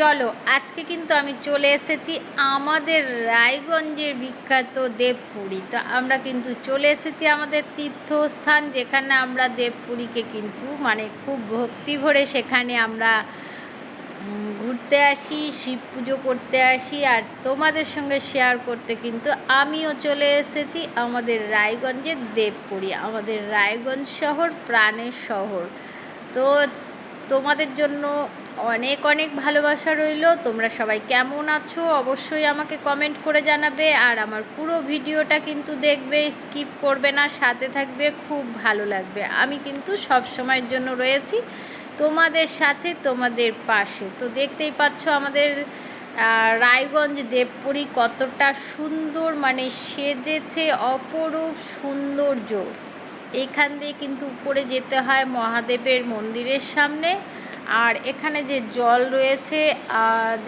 চলো, আজকে কিন্তু আমি চলে এসেছি আমাদের রায়গঞ্জের বিখ্যাত দেবপুরী। তো আমরা কিন্তু চলে এসেছি আমাদের তীর্থস্থান, যেখানে আমরা দেবপুরীকে কিন্তু মানে খুব ভক্তি ভরে সেখানে আমরা ঘুরতে আসি, শিব পুজো করতে আসি। আর তোমাদের সঙ্গে শেয়ার করতে কিন্তু আমিও চলে এসেছি আমাদের রায়গঞ্জের দেবপুরী, আমাদের রায়গঞ্জ শহর, প্রাণের শহর। তো তোমাদের জন্য অনেক অনেক ভালোবাসা রইল। তোমরা সবাই কেমন আছো অবশ্যই আমাকে কমেন্ট করে জানাবে। আর আমার পুরো ভিডিওটা কিন্তু দেখবে স্কিপ করবে না, সাথে থাকবে, খুব ভালো লাগবে। আমি কিন্তু সব সময়ের জন্য রয়েছি তোমাদের সাথে, তোমাদের পাশে। তো দেখতেই পাচ্ছ আমাদের রায়গঞ্জ দেবপুরী কতটা সুন্দর মানে সেজেছে অপরূপ সৌন্দর্য। এইখান দিয়ে কিন্তু উপরে যেতে হয় মহাদেবের মন্দিরের সামনে। আর এখানে যে জল রয়েছে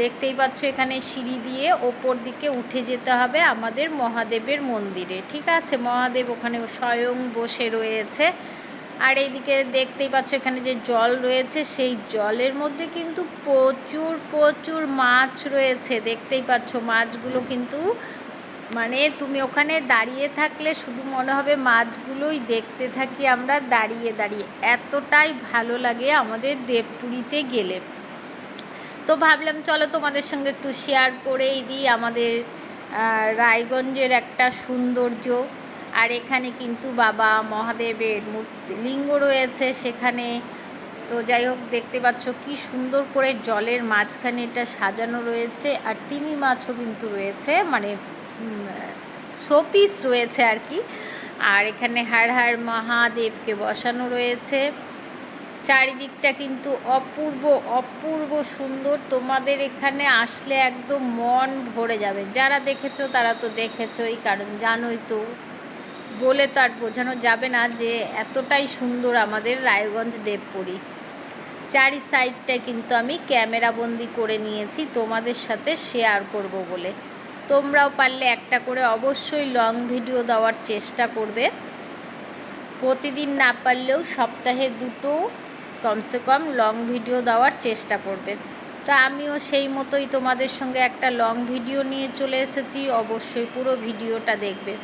দেখতেই পাচ্ছ এখানে সিঁড়ি দিয়ে ওপর দিকে উঠে যেতে হবে আমাদের মহাদেবের মন্দিরে। ঠিক আছে, মহাদেব ওখানে স্বয়ং বসে রয়েছে। আর এইদিকে দেখতেই পাচ্ছ এখানে যে জল রয়েছে, সেই জলের মধ্যে কিন্তু প্রচুর প্রচুর মাছ রয়েছে। দেখতেই পাচ্ছ মাছগুলো কিন্তু মানে তুমি ওখানে দাঁড়িয়ে থাকলে শুধু মনে হবে মাছগুলোই দেখতে থাকি আমরা দাঁড়িয়ে দাঁড়িয়ে। এতটাই ভালো লাগে আমাদের দেবপুরীতে গেলে। তো ভাবলাম চলো তোমাদের সঙ্গে একটু শেয়ার করেই দিই আমাদের রায়গঞ্জের একটা সৌন্দর্য। আর এখানে কিন্তু বাবা মহাদেবের মূর্তি, লিঙ্গ রয়েছে সেখানে। তো যাই হোক, দেখতে পাচ্ছ কি সুন্দর করে জলের মাঝখানে এটা সাজানো রয়েছে। আর তিমি মাছও কিন্তু রয়েছে মানে শোপিস রয়েছে আর কি। আর এখানে হাড় হাড় মহাদেবকে বসানো রয়েছে। চারিদিকটা কিন্তু অপূর্ব অপূর্ব সুন্দর। তোমাদের এখানে আসলে একদম মন ভরে যাবে। যারা দেখেছ তারা তো দেখেছোই, কারণ জানোই তো, বলে তো আর বোঝানো যাবে না যে এতটাই সুন্দর আমাদের রায়গঞ্জ দেবপুরী। চারি সাইডটায় কিন্তু আমি ক্যামেরাবন্দি করে নিয়েছি, তোমাদের সাথে শেয়ার করব বলে। তোমরাও পারলে একটা করে অবশ্যই লং ভিডিও দেওয়ার চেষ্টা করবে। প্রতিদিন না পারলেও সপ্তাহে দুটো, কমসে কম লং ভিডিও দেওয়ার চেষ্টা করবে। তা আমিও সেই মতোই তোমাদের সঙ্গে একটা লং ভিডিও নিয়ে চলে এসেছি, অবশ্যই পুরো ভিডিওটা দেখবে।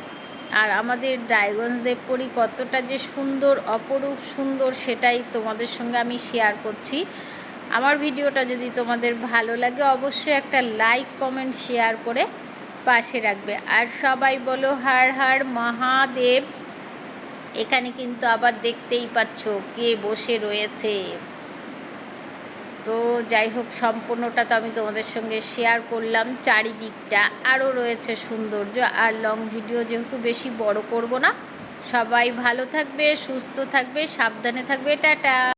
আর আমাদের ডায়গঞ্জ দেবপুরী কতটা যে সুন্দর, অপরূপ সুন্দর সেটাই তোমাদের সঙ্গে আমি শেয়ার করছি। আমার ভিডিওটা যদি তোমাদের ভালো লাগে, অবশ্যই একটা লাইক কমেন্ট শেয়ার করে পাশে রাখবে। আর সবাই বলো, হার হার, মহাদেব। এখানে কিন্তু আবার দেখতেই পাচ্ছ কে বসে রয়েছে। তো যাই হোক, সম্পূর্ণটা তো আমি তোমাদের সঙ্গে শেয়ার করলাম। চারিদিকটা আরও রয়েছে সৌন্দর্য। আর লং ভিডিও যেহেতু বেশি বড় করব না, সবাই ভালো থাকবে, সুস্থ থাকবে, সাবধানে থাকবে। টাটা!